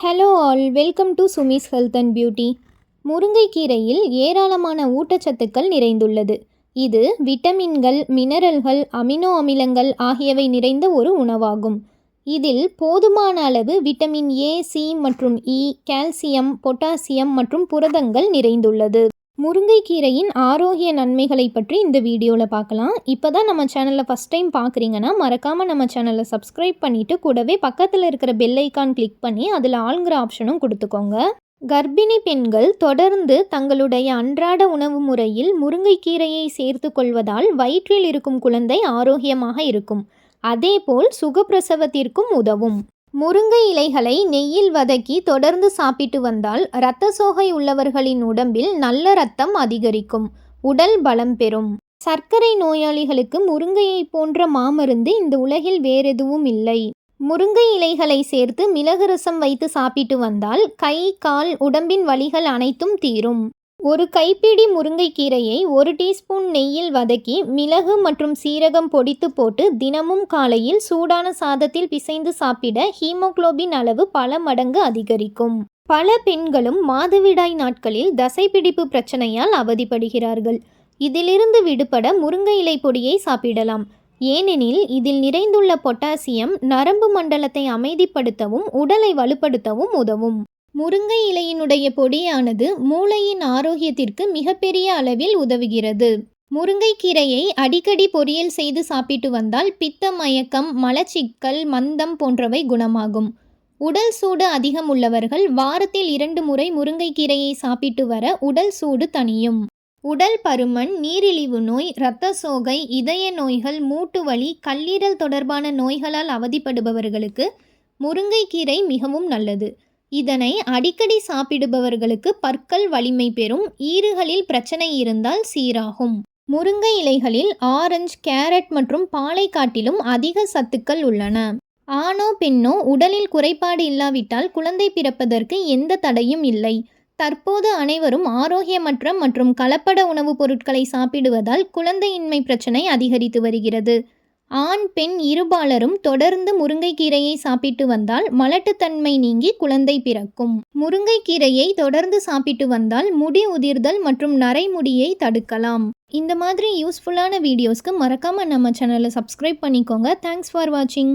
Hello all welcome to Sumi's health and beauty முருங்கைக்கீரையில் ஏராளமான ஊட்டச்சத்துக்கள் நிறைந்துள்ளது. இது விட்டமின்கள் மினரல்கள் அமினோ அமிலங்கள் ஆகியவை நிறைந்த ஒரு உணவாகும். இதில் போதுமான அளவு விட்டமின் ஏ சி மற்றும் இ கால்சியம் பொட்டாசியம் மற்றும் புரதங்கள் நிறைந்துள்ளது. முருங்கைக்கீரையின் ஆரோக்கிய நன்மைகளை பற்றி இந்த வீடியோவில் பார்க்கலாம். இப்போ தான் நம்ம சேனலை ஃபஸ்ட் டைம் பார்க்குறீங்கன்னா மறக்காமல் நம்ம சேனலை சப்ஸ்கிரைப் பண்ணிவிட்டு கூடவே பக்கத்தில் இருக்கிற பெல் ஐக்கான் கிளிக் பண்ணி அதில் ஆளுங்கிற ஆப்ஷனும் கொடுத்துக்கோங்க. கர்ப்பிணி பெண்கள் தொடர்ந்து தங்களுடைய அன்றாட உணவு முறையில் முருங்கைக்கீரையை சேர்த்து கொள்வதால் வயிற்றில் இருக்கும் குழந்தை ஆரோக்கியமாக இருக்கும். அதேபோல் சுகப்பிரசவத்திற்கும் உதவும். முருங்கை இலைகளை நெய்யில் வதக்கி தொடர்ந்து சாப்பிட்டு வந்தால் இரத்த சோகை உள்ளவர்களின் உடம்பில் நல்ல இரத்தம் அதிகரிக்கும். உடல் பலம் பெறும். சர்க்கரை நோயாளிகளுக்கு முருங்கையை போன்ற மாமருந்து இந்த உலகில் வேறெதுவும் இல்லை. முருங்கை இலைகளை சேர்த்து மிளகு ரசம் வைத்து சாப்பிட்டு வந்தால் கை கால் உடம்பின் வலிகள் அனைத்தும் தீரும். ஒரு கைப்பிடி முருங்கைக்கீரையை ஒரு டீஸ்பூன் நெய்யில் வதக்கி மிளகு மற்றும் சீரகம் பொடித்து போட்டு தினமும் காலையில் சூடான சாதத்தில் பிசைந்து சாப்பிட ஹீமோக்ளோபின் அளவு பல மடங்கு அதிகரிக்கும். பல பெண்களும் மாதவிடாய் நாட்களில் தசைப்பிடிப்பு பிரச்சனையால் அவதிப்படுகிறார்கள். இதிலிருந்து விடுபட முருங்கை இலை பொடியை சாப்பிடலாம். ஏனெனில் இதில் நிறைந்துள்ள பொட்டாசியம் நரம்பு மண்டலத்தை அமைதிப்படுத்தவும் உடலை வலுப்படுத்தவும் உதவும். முருங்கை இலையினுடைய பொடியானது மூளையின் ஆரோக்கியத்திற்கு மிகப்பெரிய அளவில் உதவுகிறது. முருங்கைக்கீரையை அடிக்கடி பொரியல் செய்து சாப்பிட்டு வந்தால் பித்த மயக்கம் மலச்சிக்கல் மந்தம் போன்றவை குணமாகும். உடல் சூடு அதிகம் உள்ளவர்கள் வாரத்தில் இரண்டு முறை முருங்கைக்கீரையை சாப்பிட்டு வர உடல் சூடு தணியும். உடல் பருமன் நீரிழிவு நோய் இரத்த சோகை இதய நோய்கள் மூட்டு வலி கல்லீரல் தொடர்பான நோய்களால் அவதிப்படுபவர்களுக்கு முருங்கைக்கீரை மிகவும் நல்லது. இதனை அடிக்கடி சாப்பிடுபவர்களுக்கு பற்கள் வலிமை பெறும். ஈறுகளில் பிரச்சனை இருந்தால் சீராகும். முருங்கை இலைகளில் ஆரஞ்சு கேரட் மற்றும் பாலை காட்டிலும் அதிக சத்துக்கள் உள்ளன. ஆணோ பெண்ணோ உடலில் குறைபாடு இல்லாவிட்டால் குழந்தை பிறப்பதற்கு எந்த தடையும் இல்லை. தற்போது அனைவரும் ஆரோக்கியமற்ற மற்றும் கலப்பட உணவுப் பொருட்களை சாப்பிடுவதால் குழந்தையின்மை பிரச்சனை அதிகரித்து வருகிறது. ஆண் பெண் இருபாலரும் தொடர்ந்து முருங்கைக்கீரையை சாப்பிட்டு வந்தால் மலட்டுத்தன்மை நீங்கி குழந்தை பிறக்கும். முருங்கைக்கீரையை தொடர்ந்து சாப்பிட்டு வந்தால் முடி உதிர்தல் மற்றும் நரைமுடியை தடுக்கலாம். இந்த மாதிரி யூஸ்ஃபுல்லான வீடியோஸ்க்கு மறக்காமல் நம்ம சேனலை சப்ஸ்கிரைப் பண்ணிக்கோங்க. தேங்க்ஸ் ஃபார் வாட்சிங்